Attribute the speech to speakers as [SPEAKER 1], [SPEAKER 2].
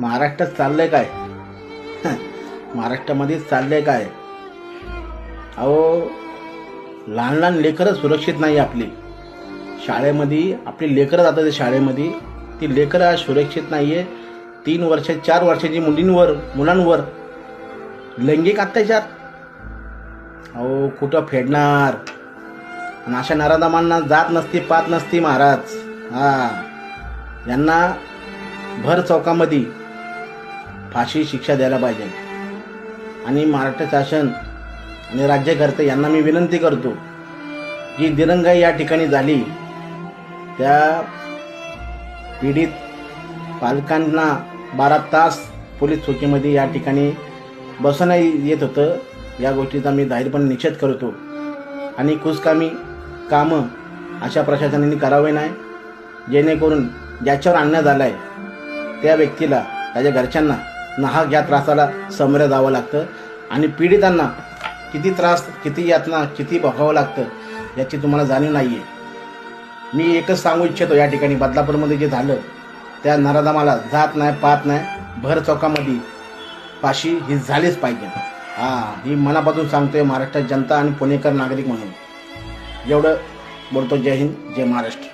[SPEAKER 1] महाराष्ट्रात चाललंय काय? महाराष्ट्रामध्येच चाललंय काय? अहो लहान लहान लेकरं सुरक्षित नाही आपली. शाळेमध्ये आपली लेकरं जातात शाळेमध्ये. ती लेकरं आज सुरक्षित नाही आहे तीन वर्ष चार वर्षाची मुलींवर मुलांवर. लैंगिक अत्याचार. अहो कुठं फेडणार? आणि अशा नराधमांना जात नसती पात नसती महाराज. हा. यांना भर चौकामध्ये फाशी शिक्षा द्यायला पाहिजे. आणि महाराष्ट्र शासन आणि राज्यकर्ते यांना मी विनंती करतो जी दिरंगाई या ठिकाणी झाली त्या पीडित पालकांना बारा तास पोलीस चौकीमध्ये या ठिकाणी बसवण्यात येत होतं या गोष्टीचा मी जाहीरपणे निषेध करतो. आणि कुसकामी कामं अशा प्रशासनाने करावे नाही जेणेकरून ज्याच्यावर अन्याय झाला आहे त्या व्यक्तीला त्याच्या घरच्यांना नाहक या त्रासाला समोरं जावं लागतं. आणि पीडितांना किती त्रास किती यातना किती भोगावं लागतं याची तुम्हाला जाणीव नाही आहे मी एकच सांगू इच्छितो या ठिकाणी बदलापूरमध्ये जे झालं त्या नराधमाला जात नाही पाहत नाही भर चौकामध्ये फाशी ही झालीच पाहिजे. हा ही मनापासून सांगतोय महाराष्ट्रात जनता आणि पुणेकर नागरिक म्हणून. एवढं बोलतो जय हिंद जय महाराष्ट्र.